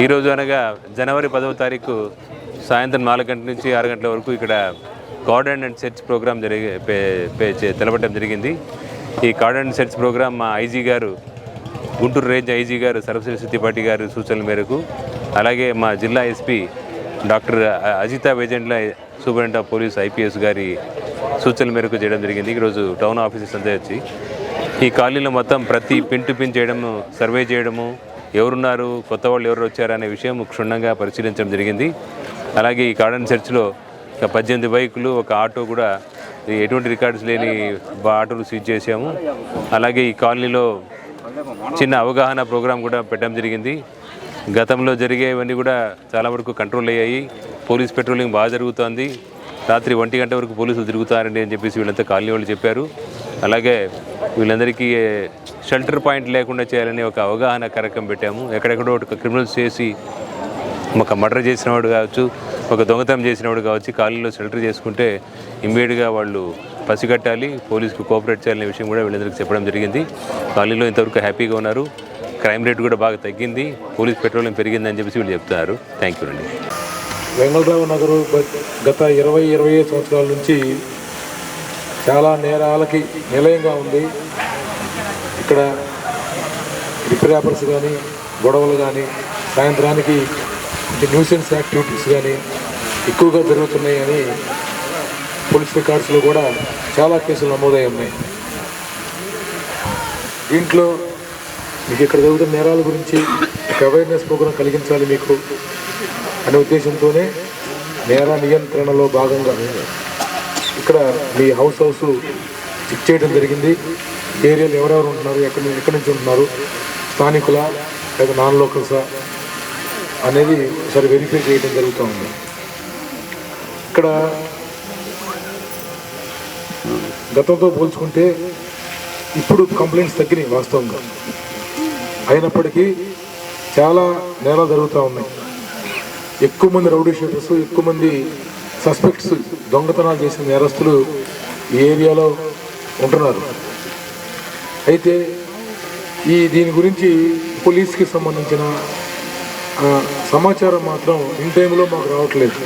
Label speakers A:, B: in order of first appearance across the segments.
A: ఈరోజు అనగా జనవరి పదవ తారీఖు సాయంత్రం నాలుగు గంటల నుంచి ఆరు గంటల వరకు ఇక్కడ గార్డెన్ అండ్ సెర్చ్ ప్రోగ్రామ్ జరిగే పే- పే- చే- తెలపడం జరిగింది. ఈ గార్డెన్ అండ్ సెర్చ్ ప్రోగ్రామ్ మా ఐజీ గారు గుంటూరు రేంజ్ ఐజీ గారు సరస్వతి సిద్దిపాటి గారి సూచనల మేరకు అలాగే మా జిల్లా SP doctor Ajitha Vejendla superintendent of police IPS గారి సూచనల మేరకు చేయడం జరిగింది. ఈరోజు టౌన్ ఆఫీసెస్ అంతా వచ్చి ఈ కాలనీలో మొత్తం ప్రతి పిన్ టు పిన్ చేయడము సర్వే చేయడము ఎవరున్నారు కొత్త వాళ్ళు ఎవరు వచ్చారు అనే విషయం క్షుణ్ణంగా పరిశీలించడం జరిగింది. అలాగే ఈ కాడన్ సెర్చ్లో ఒక పద్దెనిమిది బైకులు ఒక ఆటో కూడా ఎటువంటి రికార్డ్స్ లేని బా- ఆటోలు సీజ్ చేశాము. అలాగే ఈ కాలనీలో చిన్న అవగాహన ప్రోగ్రాం కూడా పెట్టడం జరిగింది. గతంలో జరిగేవన్నీ కూడా చాలా వరకు కంట్రోల్ అయ్యాయి. పోలీస్ పెట్రోలింగ్ బాగా జరుగుతోంది. రాత్రి ఒంటి గంట వరకు పోలీసులు తిరుగుతారండి అని చెప్పేసి వీళ్ళంతా కాలనీ వాళ్ళు చెప్పారు. అలాగే వీళ్ళందరికీ షెల్టర్ పాయింట్ లేకుండా చేయాలని ఒక అవగాహన కార్యక్రమం పెట్టాము. ఎక్కడెక్కడో ఒక క్రిమినల్స్ చేసి ఒక మర్డర్ చేసినవాడు కావచ్చు ఒక దొంగతనం చేసినవాడు కావచ్చు ఖాళీలో షెల్టర్ చేసుకుంటే ఇమ్మీడియట్గా వాళ్ళు పసిగట్టాలి పోలీసుకు కోఆపరేట్ చేయాలనే విషయం కూడా వీళ్ళందరికీ చెప్పడం జరిగింది. ఖాళీలో ఇంతవరకు హ్యాపీగా ఉన్నారు. క్రైమ్ రేట్ కూడా బాగా తగ్గింది. పోలీస్ పెట్రోలింగ్ పెరిగిందని చెప్పేసి వీళ్ళు చెప్తున్నారు. థ్యాంక్ యూ అండి.
B: వెంగళరావు నగరు గత ఇరవై ఇరవై సంవత్సరాల నుంచి చాలా నేరాలకి నిలయంగా ఉంది. ఇక్కడ రిపేరాపర్స్ కానీ గొడవలు కానీ సాయంత్రానికి న్యూసెన్స్ యాక్టివిటీస్ కానీ ఎక్కువగా జరుగుతున్నాయి అని పోలీస్ రికార్డ్స్లో కూడా చాలా కేసులు నమోదై ఉన్నాయి. దీంట్లో మీకు ఇక్కడ జరుగుతున్న నేరాల గురించి ఒక అవేర్నెస్ ప్రోగ్రాం కలిగించాలి మీకు అనే ఉద్దేశంతోనే నేర నియంత్రణలో భాగంగా ఇక్కడ మీ హౌస్ హౌస్ చెక్ చేయడం జరిగింది. ఏరియాలో ఎవరెవరు ఉంటున్నారు ఎక్కడి ఎక్కడి నుంచి ఉంటున్నారు స్థానికుల లేదా నాన్ లోకల్సా అనేది ఒకసారి వెరిఫై చేయడం జరుగుతూ ఉంది. ఇక్కడ గతంతో పోల్చుకుంటే ఇప్పుడు కంప్లైంట్స్ తగ్గినాయి వాస్తవంగా. అయినప్పటికీ చాలా నేరాలు జరుగుతూ ఉన్నాయి. ఎక్కువ మంది రౌడీ షీటర్స్ ఎక్కువ మంది సస్పెక్ట్స్ దొంగతనాలు చేసిన నేరస్తులు ఈ ఏరియాలో ఉంటున్నారు. అయితే ఈ దీని గురించి పోలీస్కి సంబంధించిన సమాచారం మాత్రం ఇన్ టైంలో మాకు రావట్లేదు.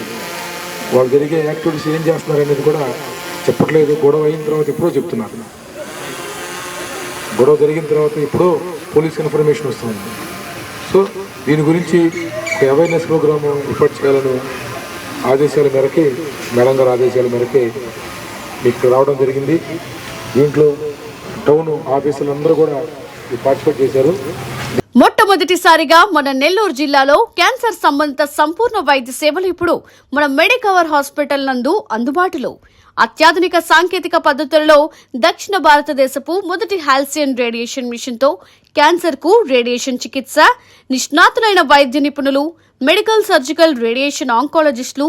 B: వాళ్ళు జరిగే యాక్టివిటీస్ ఏం చేస్తున్నారు అనేది కూడా చెప్పట్లేదు. గొడవ అయిన తర్వాత ఎప్పుడో చెప్తున్నారు. గొడవ జరిగిన తర్వాత ఇప్పుడు పోలీస్ ఇన్ఫర్మేషన్ వస్తుంది. సో దీని గురించి ఒక అవేర్నెస్ ప్రోగ్రామ్ ఏర్పాటు చేయాలని ఆదేశాల మేరకి మేడం గారి ఆదేశాల మేరకి మీకు రావడం జరిగింది. దీంట్లో టౌన్ ఆఫీసులందరూ కూడా పార్టిసిపేట్ చేశారు.
C: మొట్టమొదటిసారిగా మన నెల్లూరు జిల్లాలో క్యాన్సర్ సంబంధిత సంపూర్ణ వైద్య సేవలు ఇప్పుడు మన మెడికవర్ హాస్పిటల్ నందు అందుబాటులో. అత్యాధునిక సాంకేతిక పద్ధతులలో దక్షిణ భారతదేశపు మొదటి హాల్సియన్ రేడియేషన్ మిషన్తో క్యాన్సర్కు క్యాన్సర్కు రేడియేషన్ చికిత్స నిష్ణాతులైన వైద్య నిపుణులు మెడికల్ సర్జికల్ రేడియేషన్ ఆంకాలజిస్టులు